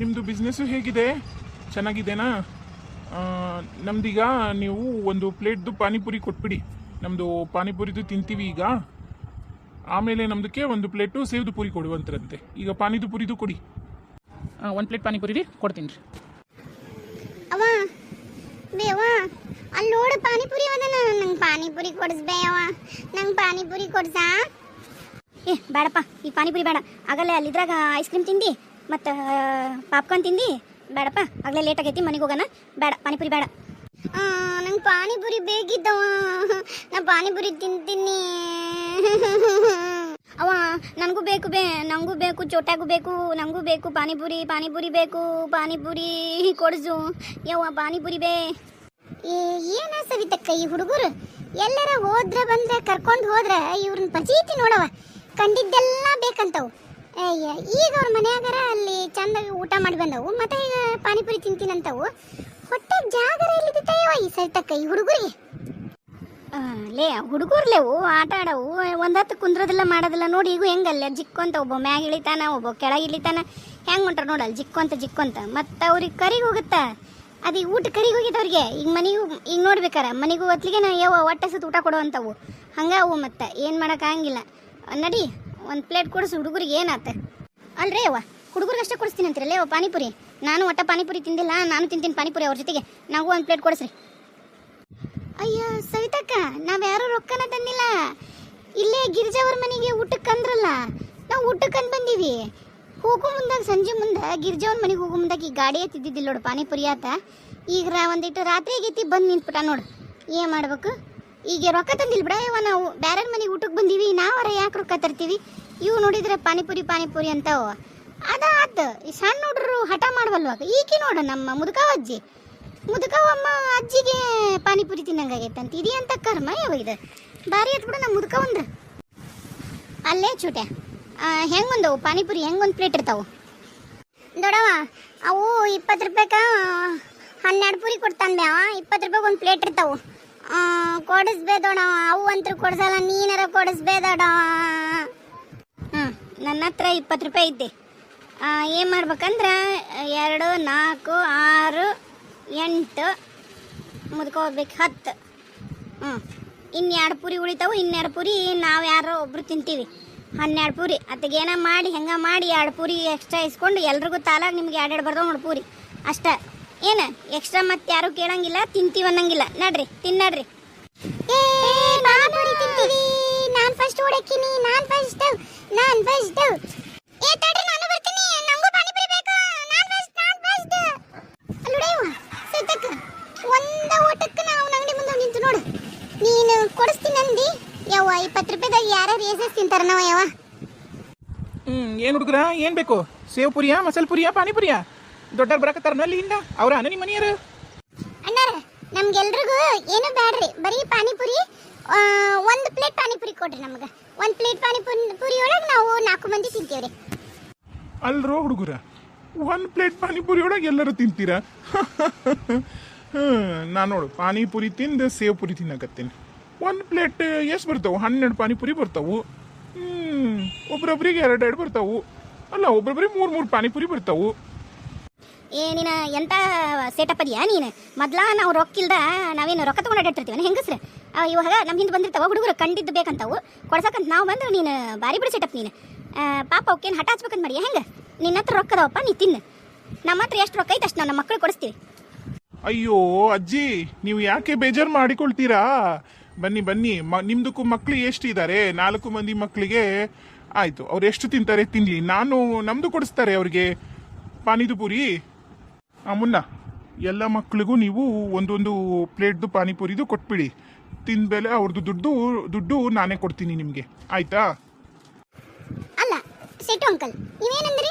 ನಿಮ್ಮದು ಬಿಸ್ನೆಸ್ಸು ಹೇಗಿದೆ? ಚೆನ್ನಾಗಿದೆನಾ ನಮ್ದೀಗ ನೀವು ಒಂದು ಪ್ಲೇಟ್ದು ಪಾನಿಪುರಿ ಕೊಟ್ಬಿಡಿ. ನಮ್ಮದು ಪಾನಿಪುರಿದು ತಿಂತೀವಿ ಈಗ. ಆಮೇಲೆ ನಮ್ದಕ್ಕೆ ಒಂದು ಪ್ಲೇಟು ಸೇವ್ದು ಪುರಿ ಕೊಡುವಂತರಂತೆ ಈಗ ಪಾನಿದು ಪುರಿದು ಕೊಡಿ. ಒಂದು ಪ್ಲೇಟ್ ಪಾನಿಪುರಿ ರೀ ಕೊಡ್ತೀನಿ ರೀ. ಅವ ಬೇವ ಅಲ್ಲಿ ನೋಡು ಪಾನಿಪುರಿ ಅದನ ನಂಗೆ ಪಾನಿಪುರಿ ಕೊಡಿಸ್ಬೇವ ಅವ ನಂಗೆ ಪಾನಿಪುರಿ ಕೊಡ್ಸಾ? ಏ ಬೇಡಪ್ಪ ಈ ಪಾನಿಪುರಿ ಬೇಡ. ಆಗಲೇ ಅಲ್ಲಿದ್ರಾಗ ಐಸ್ ಕ್ರೀಮ್ ತಿಂದು ಮತ್ತು ಪಾಪ್ಕಾರ್ನ್ ತಿಂದು? ಬೇಡಪ್ಪ ಆಗಲೇ ಲೇಟ್ ಆಗೈತಿ ಮನೆಗೆ ಹೋಗೋಣ. ಬೇಡ ಪಾನಿಪುರಿ ಬೇಡ. ನಂಗೆ ಪಾನಿಪುರಿ ಬೇಕಿದ್ದವ. ನಾ ಪಾನಿಪುರಿ ತಿಂತೀನಿ. ಅವ ನನಗೂ ಬೇಕು ಬೇ ನನಗೂ ಬೇಕು ಚೋಟಾಗೂ ಬೇಕು ನನಗೂ ಬೇಕು ಪಾನಿಪುರಿ ಪಾನಿಪುರಿ ಬೇಕು ಪಾನಿಪುರಿ ಕೊಡಿಸು. ಯವ್ವ ಪಾನಿಪುರಿ ಬೇ. ಏನ ಸವಿತಕ್ಕ ಈ ಹುಡುಗರು? ಎಲ್ಲರ ಹೋದ್ರೆ ಬಂದ್ರೆ ಕರ್ಕೊಂಡು ಹೋದ್ರೆ ಇವ್ರನ್ನ ಪಚೀತಿ ನೋಡವ ಕಂಡಿದ್ದೆಲ್ಲ ಬೇಕಂತವು. ಅಯ್ಯ, ಈಗ ಅವ್ರ ಮನೆಯಾಗಾರ ಅಲ್ಲಿ ಚಂದಾಗಿ ಊಟ ಮಾಡಿ ಬಂದವು, ಮತ್ತೆ ಈಗ ಪಾನಿಪುರಿ ತಿಂತೀನಂತವು. ಹೊಟ್ಟೆ ಜಾಗರ ಎಲ್ಲಿದ್ದಯ್ಯವ ಈ ಸವಿತಕ್ಕ ಈ ಹುಡುಗರಿಗೆ? ಲೇ, ಹುಡುಗರ್ಲೇವು, ಆಟ ಆಡವು ಒಂದತ್ತು ಕುಂದ್ರದಿಲ್ಲ ಮಾಡೋದಿಲ್ಲ ನೋಡಿ ಈಗ ಹೆಂಗಲ್ಲ, ಜಿಕ್ಕೊಂತ ಒಬ್ಬ ಮ್ಯಾಗ ಇಳಿತಾನ, ಒಬ್ಬ ಕೆಳಗೆ ಇಳಿತಾನ, ಹೆಂಗ್ ಹೊಂಟಾರ ನೋಡಲ್ಲ ಜಿಕ್ಕೊಂತ ಜಿಕ್ಕೊಂತ. ಮತ್ತೆ ಅವ್ರಿಗೆ ಕರಿಗೆ ಹೋಗುತ್ತ? ಅದು ಈಗ ಊಟ ಕರಿಗೆ ಹೋಗಿತ್ತು ಅವ್ರಿಗೆ ಈಗ ಮನೆಗೂ, ಈಗ ನೋಡ್ಬೇಕಾರ, ಮನೆಗೂ ಹೊತ್ಲಿಗೆ ನಾ ಯಾವ ಹೊಟ್ಟೆ ಊಟ ಕೊಡುವಂಥವು ಹಂಗ ಅವು ಮತ್ತೆ, ಏನು ಮಾಡೋಕ್ಕಾಗಿಲ್ಲ ನಡಿ. ಒಂದು ಪ್ಲೇಟ್ ಕೊಡಿಸು ಹುಡುಗರಿಗೆ ಏನಾತ? ಅಲ್ರೇ ಅವ್ವ, ಹುಡುಗರಿಗೆ ಅಷ್ಟೇ ಕೊಡಿಸ್ತೀನಿ ಅಂತೀರಲ್ಲೇ ಅವ ಪಾನಿಪುರಿ? ನಾನು ಒಟ್ಟ ಪಾನಿಪುರಿ ತಿಂದಿಲ್ಲ, ನಾನು ತಿಂತೀನಿ ಪಾನಿಪುರಿ ಅವ್ರ ಜೊತೆಗೆ. ನಾವು ಒಂದು ಪ್ಲೇಟ್ ಕೊಡಿಸ್ರಿ. ಅಯ್ಯೋ, ಸವಿತಕ್ಕ, ನಾವು ಯಾರು ರೊಕ್ಕನ ತಂದಿಲ್ಲ. ಇಲ್ಲೇ ಗಿರಿಜಾವ್ರ ಮನೆಗೆ ಊಟಕ್ಕೆ ಅಂದ್ರಲ್ಲ, ನಾವು ಊಟಕ್ಕೆ ಬಂದೀವಿ. ಹೋಗೋ ಮುಂದಾಗ, ಸಂಜೆ ಮುಂದೆ ಗಿರಿಜಾವ್ರ ಮನೆಗೆ ಹೋಗೋ ಮುಂದಾಗ ಈ ಗಾಡಿ ತಿದ್ದಿದ್ದಿಲ್ಲ ನೋಡು ಪಾನಿಪುರಿ ಆತ. ಈಗ ಒಂದಿಟ್ಟು ರಾತ್ರಿ ಆಗೈತಿ ಬಂದು ನಿಂತ್ಬಿಟ್ಟ ನೋಡು. ಏನು ಮಾಡ್ಬೇಕು? ಈಗ ರೊಕ್ಕ ತಂದಿಲ್ಲ ಬಿಡ ಇವ ನಾವು. ಬ್ಯಾರನ್ ಮನೆಗೆ ಊಟಕ್ಕೆ ಬಂದೀವಿ ನಾವರ ಯಾಕೆ ರೊಕ್ಕ ತರ್ತೀವಿ? ಇವು ನೋಡಿದ್ರೆ ಪಾನಿಪುರಿ ಪಾನಿಪುರಿ ಅಂತಾವ. ಅದ ಆತ, ಈ ಸಣ್ಣ ಹುಡ್ರು ಹಠ ಮಾಡವಲ್ವಾಗ ಈಕಿ ನೋಡು ನಮ್ಮ ಮುದುಕಾವ ಅಜ್ಜಿ. ಮುದುಕವಮ್ಮ ಅಜ್ಜಿಗೆ ಪಾನಿಪುರಿ ತಿನ್ನಂಗಾಗೈತಂತ ಇದೆಯಂತ ಅಂತ ಕರ್ಮ ಯಾವ ಇದು. ಬಾರಿ ಎತ್ಬಿಡು ನಮ್ಮ ಮುದುಕ ಒಂದು ಅಲ್ಲೇ ಚೂಟೆ. ಹೆಂಗೊಂದವು? ಪಾನಿಪುರಿ ಹೆಂಗೊಂದು ಪ್ಲೇಟ್ ಇರ್ತಾವು? ದೊಡವ ಅವು ಇಪ್ಪತ್ತು ರೂಪಾಯಿಕ ಹನ್ನೆರಡು ಪೂರಿ ಕೊಡ್ತಾನೆ ಅವ ಇಪ್ಪತ್ತು ರೂಪಾಯಿಗೆ ಒಂದು ಪ್ಲೇಟ್ ಇರ್ತಾವು. ಆ, ಕೊಡಿಸ್ಬೇ ದೊಡವ ಅವು ಅಂತೂ ಕೊಡಿಸಲ್ಲ ನೀನಾರ ಕೊಡಿಸ್ಬೇ ದೊಡವ ಹ್ಞೂ ನನ್ನ ಹತ್ರ ಇಪ್ಪತ್ತು ರೂಪಾಯಿ ಇದ್ದೆ ಏನು ಮಾಡ್ಬೇಕಂದ್ರೆ ಎರಡು ನಾಲ್ಕು ಆರು ಎಂಟು ಮುದ್ಕ ಹೋಗ್ಬೇಕು ಹತ್ತು. ಹ್ಞೂ ಇನ್ನೆರಡು ಪೂರಿ ಉಳಿತಾವು ಇನ್ನೆರಡು ಪೂರಿ ನಾವು ಯಾರೋ ಒಬ್ರು ತಿಂತೀವಿ. ಹನ್ನೆರಡು ಪೂರಿ. ಅದಕ್ಕೇನ ಮಾಡಿ ಹೆಂಗ ಮಾಡಿ ಎರಡು ಪೂರಿ ಎಕ್ಸ್ಟ್ರಾ ಇಸ್ಕೊಂಡು ಎಲ್ರಿಗೂ ತಾಲಾಗ ನಿಮ್ಗೆ ಎರಡೆರಡು ಬರ್ದೋ ನೋಡಿ ಪೂರಿ. ಅಷ್ಟ. ಏನು? ಎಕ್ಸ್ಟ್ರಾ ಮತ್ತೆ ಯಾರು ಕೇಳಂಗಿಲ್ಲ, ತಿಂತೀವಿ ಅನ್ನಂಗಿಲ್ಲ. ನಡ್ರಿ ತಿನ್ನಡ್ರಿ ನಾನ್ ಫಸ್ಟ್ ಓಡಕ್ಕಿನಿ ನಾನು ಫಸ್ಟ್ ನಾನು ಫಸ್ಟ್ ಏ, ತಡ್ರಿ, ನಾನು ಬರ್ತೀನಿ. ನಂಗೂ ಪಾನಿಪುರಿ ಬೇಕು. ನಾನು ಫಸ್ಟ್ ನಾನ್ ಫಸ್ಟ್ ಅಲ್ಲುಡೇವ ಸೈತಕ್ಕ ಒಂದ ಓಟಕ್ಕೆ ನಾವು ಅಂಗಡಿ ಮುಂದೆ ನಿಂತು ನೋಡು. ನೀನು ಕೊಡಿಸ್ತೀನಿ ಅಂದಿ ಯವ್ವ, ಇಪ್ಪತ್ತು ರೂಪಾಯಿದಾಗ ಯಾರ್ಯಾರು ಎಸೆಸ್ ತಿಂತಾರ ನಾವ ಯವ್ವ. ಹ್ಞೂ ಏನು ಹುಡುಗ್ರ? ಏನು ಬೇಕು? ಸೇವ್ ಪುರಿಯಾ, ಮಸಾಲೆ ಪುರಿಯಾ, ಪಾನಿಪುರಿಯಾ? ದೊಡ್ಡವ್ರು ಬರಕತ್ತಾರ ಅಲ್ಲಿಂದ? ಅವ್ರ ನಿಮ್ಮ ಮನೆಯರು ಅಣ್ಣಾರ ನಮ್ಗೆಲ್ರಿಗೂ ಏನು ಬ್ಯಾಡ್ರಿ. ಬರೀ ಪಾನಿಪುರಿ ಒಂದು ಪ್ಲೇಟ್ ಪಾನಿಪುರಿ ಕೊಡ್ರಿ ನಮ್ಗೆ. ಒಂದು ಪ್ಲೇಟ್ ಪಾನಿಪುರಿ ಪುರಿ ಒಳಗೆ ನಾವು ನಾಲ್ಕು ಮಂದಿ ತಿಂತೀವ್ರಿ. ಅಲ್ರೋ ಹುಡುಗರ ಒಂದು ಪ್ಲೇಟ್ ಪಾನಿಪುರಿ ಒಳಗೆ ಎಲ್ಲರೂ ತಿಂತೀರಾ? ನಾನು ನೋಡು ಪಾನಿಪುರಿ ತಿಂದು ಸೇವ್ ಪುರಿ ತಿನ್ನಕತ್ತೀನಿ. ಒಂದು ಪ್ಲೇಟ್ ಎಷ್ಟು ಬರ್ತಾವೆ? ಹನ್ನೆರಡು ಪಾನಿಪುರಿ ಬರ್ತಾವು. ಹ್ಮ್ ಒಬ್ರೊಬ್ರಿಗೆ ಎರಡು ಎರಡು ಬರ್ತಾವು. ಅಲ್ಲ ಒಬ್ರೊಬ್ರಿಗೆ ಮೂರು ಮೂರು ಪಾನಿಪುರಿ ಬರ್ತಾವು. ಏ, ನೀನು ಎಂತ ಸೆಟಪ್ ಅದೀಯಾ ನೀನು? ಮೊದ್ಲ ನಾವು ರೊಕ್ಕ ಇಲ್ದ ನಾವೇನು ರೊಕ್ಕ ತಗೊಂಡು ಅಡ್ಡಿರ್ತೀವಿ ಹೆಂಗಸ್ರೆ? ಇವಾಗ ನಮ್ಮ ಹಿಂದೆ ಬಂದಿರ್ತಾವ, ಹುಡುಗರು ಕಂಡಿದ್ದು ಬೇಕಂತಾವು. ಕೊಡ್ಸಕಂತ ನಾವು ಬಂದ್ರೆ ನೀನು ಬಾರಿ ಬಿಡಿ ಸೆಟಪ್ ನೀನು. ಪಾಪ ಅವಕ್ಕೇನು ಹಠ ಹಚ್ಬೇಕಂತ ಮಾಡಿ ಹೆಂಗೆ? ನಿನ್ನ ಹತ್ರ ರೊಕ್ಕ ಅದಾವಪ್ಪ, ನೀ ತಿನ್ನು. ನಮ್ಮ ಹತ್ರ ಎಷ್ಟು ರೊಕ್ಕ ಐತೆ ಅಷ್ಟು ನಾವು ನಮ್ಮ ಮಕ್ಳಿಗೆ ಕೊಡಿಸ್ತೀವಿ. ಅಯ್ಯೋ, ಅಜ್ಜಿ, ನೀವು ಯಾಕೆ ಬೇಜಾರು ಮಾಡಿಕೊಳ್ತೀರಾ? ಬನ್ನಿ ಬನ್ನಿ, ಮ, ನಿಮ್ದಕ್ಕೂ ಎಷ್ಟು ಇದ್ದಾರೆ ನಾಲ್ಕು ಮಂದಿ ಮಕ್ಕಳಿಗೆ ಆಯ್ತು, ಅವ್ರು ಎಷ್ಟು ತಿಂತಾರೆ ತಿನ್ಲಿ. ನಾನು ನಮ್ದು ಕೊಡಿಸ್ತಾರೆ ಅವ್ರಿಗೆ. ಪಾನಿದು ಪೂರಿ? ಮುನ್ನ ಎಲ್ಲ ಮಕ್ಕಳಿಗೂ ನೀವು ಒಂದೊಂದು ಪ್ಲೇಟ್ದು ಪಾನಿಪುರಿದು ಕೊಟ್ಬಿಡಿ. ತಿಂದ್ಮೇಲೆ ಅವ್ರದ್ದು ದುಡ್ಡು ದುಡ್ಡು ನಾನೇ ಕೊಡ್ತೀನಿ ನಿಮಗೆ. ಆಯ್ತಾ? ಅಲ್ಲ ಸೆಟ್ಟು ಅಂಕಲ್ ನೀವೇನಂದ್ರಿ?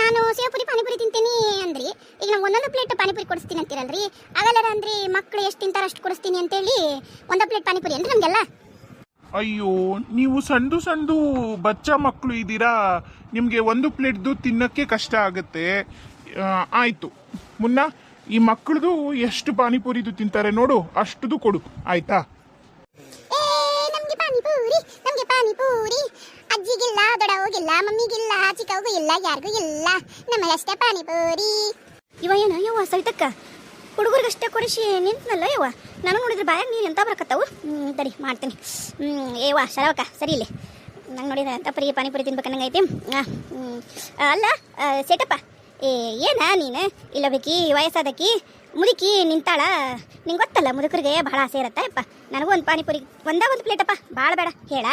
ನಾನು ಸೇವಪುರಿ ಪಾನಿಪುರಿ ತಿಂತೀನಿ ಅಂದ್ರಿ. ಈಗ ನಂಗೆ ಒಂದೊಂದು ಪ್ಲೇಟ್ ಪಾನಿಪುರಿ ಕೊಡಿಸ್ತೀನಿ ಅಂತೀರಲ್ರಿ. ಅವೆಲ್ಲರ ಅಂದ್ರಿ ಮಕ್ಕಳು ಎಷ್ಟು ತಿಂತಾರೆ ಅಷ್ಟು ಕೊಡಿಸ್ತೀನಿ ಅಂತೇಳಿ ಒಂದು ಪ್ಲೇಟ್ ಪಾನಿಪುರಿ ಅಂದ್ರೆ ನಮಗೆಲ್ಲ? ಅಯ್ಯೋ ನೀವು ಸಣ್ಣದು ಸಣ್ಣದು ಬಚ್ಚ ಮಕ್ಕಳು ಇದ್ದೀರಾ? ನಿಮಗೆ ಒಂದು ಪ್ಲೇಟ್ದು ತಿನ್ನಕ್ಕೆ ಕಷ್ಟ ಆಗುತ್ತೆ. ಆಯ್ತು. ಮುನ್ನ ಈ ಮಕ್ಕಳದು ಎಷ್ಟು ಪಾನಿಪುರಿದು ತಿಂತಾರೆ ನೋಡು ಅಷ್ಟದು ಕೊಡು ಆಯ್ತಾ? ಏ ನಮ್ಗೆ ಪಾನಿಪೂರಿ ನಮ್ಗೆ ಪಾನಿಪೂರಿ. ಅಜ್ಜಿಗಿಲ್ಲ ದೊಡ್ಡವಗಿಲ್ಲ ಮಮ್ಮಿಗಿಲ್ಲ ಚಿಕ್ಕವಗೂ ಇಲ್ಲ ಯಾರಿಗೂ ಇಲ್ಲ ನಮಗಷ್ಟೇ ಪಾನಿಪುರಿ. ಇವ ಏನು ಯವ್ವ ಸವಿತಕ್ಕ? ಹುಡುಗರಿಗಷ್ಟೇ ಕೊಡಿಸಿ ನಿಂತನಲ್ಲ ಯವ್ವ? ನಾನು ನೋಡಿದ್ರೆ ಬಾಯಾಗ ನೀನು ಎಂತ ಬರಕತ್ತಾವು? ಹ್ಞೂ ತಡಿ ಮಾಡ್ತೀನಿ. ಏವ್ವ ಶರವಕ್ಕ ಸರಿ ಇಲ್ಲಿ. ನಂಗೆ ನೋಡಿದ್ರೆ ಅಂತ ಪರಿ ಪಾನಿಪುರಿ ತಿನ್ಬೇಕನ್ನಂಗೈತಿ. ಅಲ್ಲ ಸೇಟಪ್ಪ ಏ ಏನ ನೀನು? ಇಲ್ಲ ಬೇಕಿ ವಯಸ್ಸಾದಕಿ ಮುದುಕಿ ನಿಂತಾಳ. ನಿಂಗೆ ಗೊತ್ತಲ್ಲ ಮುದುಕರಿಗೆ ಭಾಳ ಆಸೆ ಇರತ್ತೆ. ಅಪ್ಪ ನನಗೂ ಒಂದು ಪಾನಿಪುರಿ ಒಂದೇ ಒಂದು ಪ್ಲೇಟಪ್ಪ ಭಾಳ ಬೇಡ. ಹೇಳ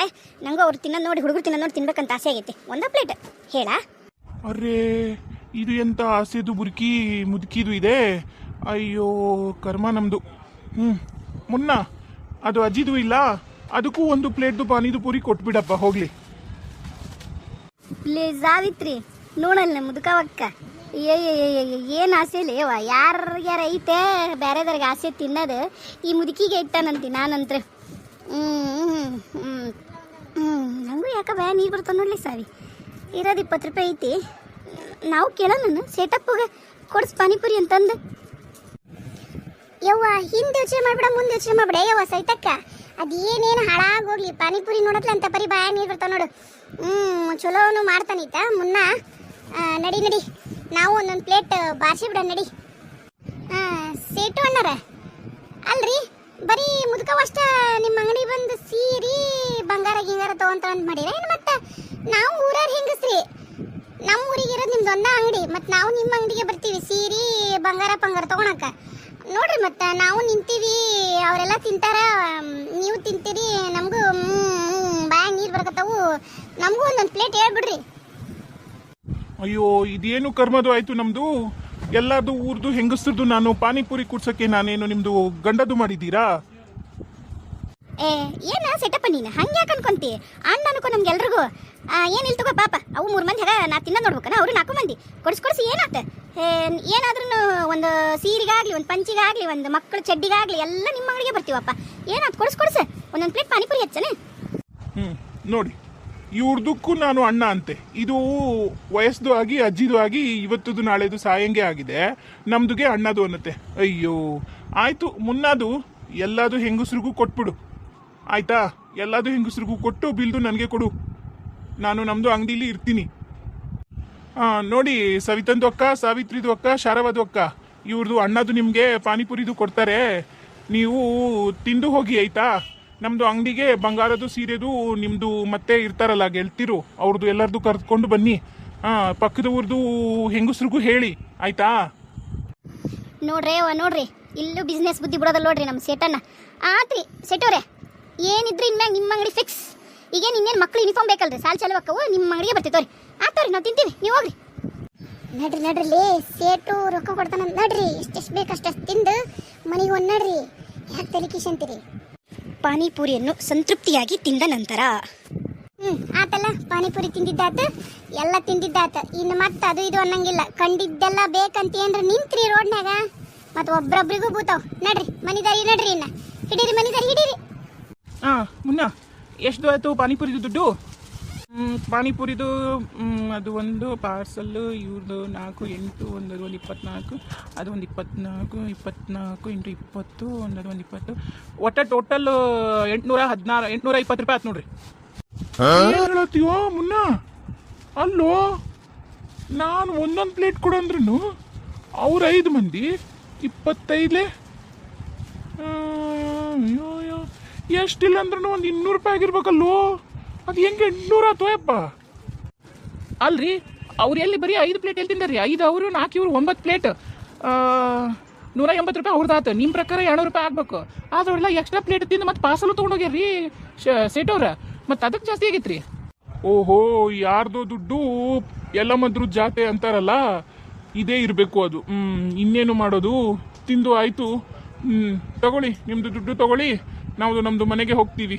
ನನಗೂ ಅವ್ರು ತಿನ್ನೋದು ನೋಡಿ ಹುಡುಗರು ತಿನ್ನೋದು ನೋಡಿ ತಿನ್ಬೇಕಂತ ಆಸೆ ಆಗೈತಿ. ಒಂದೇ ಪ್ಲೇಟ್ ಹೇಳ. ಅರೇ ಇದು ಎಂತ ಆಸೆದು ಬುರ್ಕಿ ಮುದುಕಿದು ಇದೆ? ಅಯ್ಯೋ ಕರ್ಮ ನಮ್ದು. ಹ್ಞೂ ಮುನ್ನ ಅದು ಅಜ್ಜಿದು ಇಲ್ಲ. ಅದಕ್ಕೂ ಒಂದು ಪ್ಲೇಟ್ದು ಪಾನಿದು ಪೂರಿ ಕೊಟ್ಬಿಡಪ್ಪ ಹೋಗ್ಲಿ. ಪ್ಲೀಸ್ ಸಾವಿತ್ರಿ ನೋಡಲ್ಲ ಮುದುಕವಕ್ಕ. ಏನು ಆಸೆ ಲೇವ ಯಾರ್ಯಾರ ಐತೆ? ಬೇರೆದವ್ರಿಗೆ ಆಸೆ ತಿನ್ನೋದು. ಈ ಮುದುಕಿಗೆ ಇಟ್ಟಾನಂತಿ ನಾನಂತ್ರ ಹ್ಞೂ ನನಗೂ ಯಾಕ ಭಯ? ನೀರು ಬರ್ತಾವ ನೋಡಲಿ ಸಾವಿ. ಇರೋದು ಇಪ್ಪತ್ತು ರೂಪಾಯಿ ಐತಿ. ನಾವು ಕೇಳೋಣ ಸೆಟಪ್ಗೆ ಕೊಡ್ಸ್ ಪಾನಿಪುರಿ ಅಂತಂದು. ಯವ್ವ, ಹಿಂದೆ ಯೋಚನೆ ಮಾಡ್ಬೇಡ, ಮುಂದೆ ಯೋಚನೆ ಮಾಡ್ಬೇಡ. ಯವ್ವ, ಸೈತಕ್ಕ. ಅದೇನೇನು ಹಾಳಾಗೋಗ್ಲಿ? ಪಾನಿಪುರಿ ನೋಡತ್ಲೆ ಅಂತ ಪರಿ ಬಾಯ ನೀರು ಬರ್ತಾವ ನೋಡು. ಹ್ಞೂ ಚಲೋನು ಮಾಡ್ತಾನೀತ. ಮುನ್ನ ನಡಿ ನಡಿ. ನಾವು ಒಂದೊಂದು ಪ್ಲೇಟ್ ಬಾರಿಸಿ ಬಿಡ ನಡಿ. ಸೇಟು ಅಣ್ಣರ? ಅಲ್ರಿ, ಬರೀ ಮುದುಕವಷ್ಟ ನಿಮ್ಮ ಅಂಗಡಿ ಬಂದು ಸೀರಿ, ಬಂಗಾರ ಗಿಂಗಾರ ತಗೊಂತ ಅಂತ ಮಾಡಿರ ಏನು ಮತ್ತೆ? ನಾವು ಊರಾರ ಹೆಂಗಸ್ರಿ? ನಮ್ಮ ಊರಿಗೆ ಇರೋದು ನಿಮ್ದು ಒಂದ ಅಂಗಡಿ ಮತ್ತು ನಾವು ನಿಮ್ಮ ಅಂಗಡಿಗೆ ಬರ್ತೀವಿ ಸೀರಿ, ಬಂಗಾರ ಪಂಗಾರ ತಗೊಳಕ. ನೋಡ್ರಿ ಮತ್ತೆ, ನಾವು ನಿಂತೀವಿ, ಅವರೆಲ್ಲ ತಿಂತಾರ ನೀವು ತಿಂತೀರಿ, ನಮಗೂ ಬಾಯಾಗ ನೀರು ಬರ್ಕತ್ತವು. ನಮಗೂ ಒಂದೊಂದು ಪ್ಲೇಟ್ ಹೇಳ್ಬಿಡ್ರಿ. ಅಯ್ಯೋ ಇದೇನು ಕರ್ಮದು ಆಯ್ತು ನಮ್ದು? ಎಲ್ಲಾರ್ದು ಊರ್ದು ಹೆಂಗಸ್ರದ್ದು ನಾನು ಪಾನಿಪುರಿ ಕುಡ್ಸಕ್ಕೆ ನಾನೇನು ನಿಮ್ದು ಗಂಡದು ಮಾಡಿದ್ದೀರಾ? ಏ ಏನ ಸೆಟಪ್ಪ ನೀನು? ಹಂಗೆ ಯಾಕೆ ಅನ್ಕೊಂತಿ? ಅಣ್ಣ ಅನ್ಕೊ ನಮ್ಗೆಲ್ರಿಗೂ ಏನು ಇಲ್ಲಿ ತಗೋ ಪಾಪ. ಅವು ಮೂರು ಮಂದಿ ಹಾಗ ನಾ ತಿನ್ನೋದು ನೋಡ್ಬೇಕನ? ಅವರು ನಾಲ್ಕು ಮಂದಿ. ಕೊಡ್ಸಿ ಕೊಡಿಸಿ ಏನಾತ? ಏನಾದ್ರೂ ಒಂದು ಸೀರಿಗಾಗ್ಲಿ ಒಂದು ಪಂಚಿಗಾಗಲಿ ಒಂದು ಮಕ್ಕಳ ಚಡ್ಡಿಗಾಗಲಿ ಎಲ್ಲ ನಿಮ್ಮ ಅಂಗಡಿಗೆ ಬರ್ತೀವಪ್ಪ. ಏನಾತ್? ಕೊಡಿಸ್ ಕೊಡಿಸ. ಒಂದೊಂದು ಪ್ಲೇಟ್ ಪಾನಿಪುರಿ ಹೆಚ್ಚನೆ. ಹ್ಞೂ ನೋಡಿ. ಇವ್ರದಕ್ಕೂ ನಾನು ಅಣ್ಣ ಅಂತೆ. ಇದು ವಯಸ್ಸು ಆಗಿ, ಅಜ್ಜಿದು ಆಗಿ, ಇವತ್ತದು, ನಾಳೆದು ಸಾಯಂಗೆ ಆಗಿದೆ. ನಮ್ದುಗೆ ಅಣ್ಣದು ಅನ್ನತ್ತೆ. ಅಯ್ಯೋ. ಆಯಿತು, ಮುನ್ನಾದು ಎಲ್ಲದು ಹೆಂಗಸ್ರಿಗೂ ಕೊಟ್ಬಿಡು. ಆಯ್ತಾ? ಎಲ್ಲದು ಹೆಂಗಸ್ರಿಗೂ ಕೊಟ್ಟು ಬಿಲ್ದು ನನಗೆ ಕೊಡು. ನಾನು ನಮ್ದು ಅಂಗಡಿಲಿ ಇರ್ತೀನಿ. ನೋಡಿ, ಸವಿತಂದು ಅಕ್ಕ, ಸಾವಿತ್ರಿದು ಅಕ್ಕ, ಶಾರವಾದು ಅಕ್ಕ. ಇವ್ರದ್ದು ಅಣ್ಣದು ನಿಮಗೆ ಪಾನಿಪುರಿದು ಕೊಡ್ತಾರೆ. ನೀವು ತಿಂದು ಹೋಗಿ, ಆಯ್ತಾ? ನಮ್ದು ಅಂಗಡಿಗೆ, ಬಂಗಾರದ್ದು, ಸೀರೆದು ನಿಮ್ಮದು ಮತ್ತೆ ಇರ್ತಾರಲ್ಲ, ಗೆಳ್ತಿರು ಅವ್ರದ್ದು ಎಲ್ಲರದು ಕರೆದುಕೊಂಡು ಬನ್ನಿ. ಹಾಂ, ಪಕ್ಕದ ಊರ್ದು ಹೆಂಗಸ್ರಿಗೂ ಹೇಳಿ, ಆಯ್ತಾ? ನೋಡ್ರಿ ಅವ ನೋಡ್ರಿ. ಇಲ್ಲೂ ಬಿಸ್ನೆಸ್ ಬುದ್ಧಿ ಬಿಡೋದಲ್ಲ ನೋಡ್ರಿ ನಮ್ಮ ಸೇಟನ್ನ ಆತ್ರಿ ಸೆಟೋರೆ ಏನಿದ್ರಿ ಇನ್ಮ್ಯಾಗ ನಿಮ್ಮ ಅಂಗಡಿ ಫಿಕ್ಸ್ ಈಗೇನು ಇನ್ನೇನು ಮಕ್ಳು ಯೂನಿಫಾರ್ಮ್ ಬೇಕಲ್ರಿ, ಸಾಲ್ ಚಾಲು ನಿಮ್ಮ ಅಂಗಡಿಗೆ ಬರ್ತಿತ್ತವ್ರಿ ಆತವ್ರಿ ನಾವು ತಿಂತೀವಿ, ನೀವು ಹೋಗ್ರಿ. ನಡ್ರಿ ನಡ್ರಿ ಸೇಟು ರೊಕ್ಕ ಕೊಡ್ತಾನ. ನಡ್ರಿ ಎಷ್ಟೆಷ್ಟು ಬೇಕು ತಿಂದು ಮನೆಗೆ ಒಂದು ನಡ್ರಿ. ಯಾಕೆ ತಲೆ ಕಿಶಂತೀರಿ ಪಾನಿಪುರಿಯನ್ನು ಸಂತೃಪ್ತಿಯಾಗಿ ತಿಂದ ನಂತರ. ಹ್ಮ್ ಆತಲ್ಲ ಪಾನಿಪುರಿ ತಿಂದಿದ್ದಾತ? ಎಲ್ಲ ತಿಂದಿದ್ದಾತ. ಇನ್ನು ಮತ್ತೆ ಅದು ಇದು ಅನ್ನಂಗಿಲ್ಲ. ಕಂಡಿದ್ದೆಲ್ಲ ಬೇಕಂತ ಏನ್ರ ನಿಂತ್ರಿ ರೋಡ್ನಾಗ ಮತ್ತೆ ಒಬ್ರೊಬ್ರಿಗೂ ಬೂತಾವ್. ನಡ್ರಿ ಮನಿದಾರಿ ನಡ್ರಿ ಇನ್ನ. ಹಿಡೀರಿ ಮನಿದಾರಿ ಹಿಡೀರಿ. ಹಾ ಮುನ್ನ ಎಷ್ಟು ಆಯ್ತು ಪಾನಿಪುರಿದು ದುಡ್ಡು? ಪಾನಿಪುರಿದು ಅದು ಒಂದು ಪಾರ್ಸಲ್ಲು ಇವ್ರದ್ದು ನಾಲ್ಕು ಎಂಟು ಒಂದು ಒಂದು ಇಪ್ಪತ್ನಾಲ್ಕು ಅದು ಒಂದು ಇಪ್ಪತ್ನಾಲ್ಕು ಇಪ್ಪತ್ನಾಲ್ಕು ಇಂಟು ಇಪ್ಪತ್ತು ಒಂದು ಒಂದು ಇಪ್ಪತ್ತು. ಒಟ್ಟು ಟೋಟಲ್ ಎಂಟುನೂರ ಹದಿನಾರು ಎಂಟುನೂರ ಇಪ್ಪತ್ತು ರೂಪಾಯಿ ಆಯ್ತು ನೋಡ್ರಿ. ಹೇಳತ್ತೀವೋ ಮುನ್ನ? ಅಲ್ಲೋ? ನಾನು ಒಂದೊಂದು ಪ್ಲೇಟ್ ಕೊಡಂದ್ರೂ ಅವ್ರ ಐದು ಮಂದಿ ಇಪ್ಪತ್ತೈದ್ಲೆ? ಎಷ್ಟಿಲ್ಲ ಅಂದ್ರೂ ಒಂದು ಇನ್ನೂರು ರೂಪಾಯಿ ಆಗಿರ್ಬೇಕಲ್ಲೋ? ಅದು ಹೆಂಗೆ ಎಂಟ್ನೂರ ಅಪ್ಪ ಅಲ್ರಿ, ಅವ್ರು ಎಲ್ಲಿ ಬರೀ ಐದು ಪ್ಲೇಟ್ ಎಲ್ಲಿ ತಿಂದಾರ್ರಿ ಐದು ಅವರು, ನಾಲ್ಕು ಇವರು, ಒಂಬತ್ತು ಪ್ಲೇಟ್ ನೂರ ಎಂಬತ್ತು ರೂಪಾಯಿ ಅವ್ರದ್ದು ನಿಮ್ಮ ಪ್ರಕಾರ ಎರಡುನೂರು ರೂಪಾಯಿ ಆಗ್ಬೇಕು. ಆದ್ರೆಲ್ಲ ಎಕ್ಸ್ಟ್ರಾ ಪ್ಲೇಟ್ ತಿಂದು ಮತ್ತೆ ಪಾರ್ಸಲ್ ತೊಗೊಂಡೋಗ್ಯಾರ್ರಿ ಸೇಟವ್ರ ಮತ್ತೆ ಅದಕ್ಕೆ ಜಾಸ್ತಿ ಆಗೈತ್ರಿ. ಓಹೋ, ಯಾರ್ದೋ ದುಡ್ಡು ಎಲ್ಲ ಮದ್ರ ಜಾತೆ ಅಂತಾರಲ್ಲ, ಇದೇ ಇರಬೇಕು ಅದು. ಇನ್ನೇನು ಮಾಡೋದು? ತಿಂದು ಆಯಿತು. ಹ್ಞೂ ತಗೊಳ್ಳಿ ನಿಮ್ಮದು ದುಡ್ಡು ತಗೊಳ್ಳಿ. ನಾವು ನಮ್ಮದು ಮನೆಗೆ ಹೋಗ್ತೀವಿ.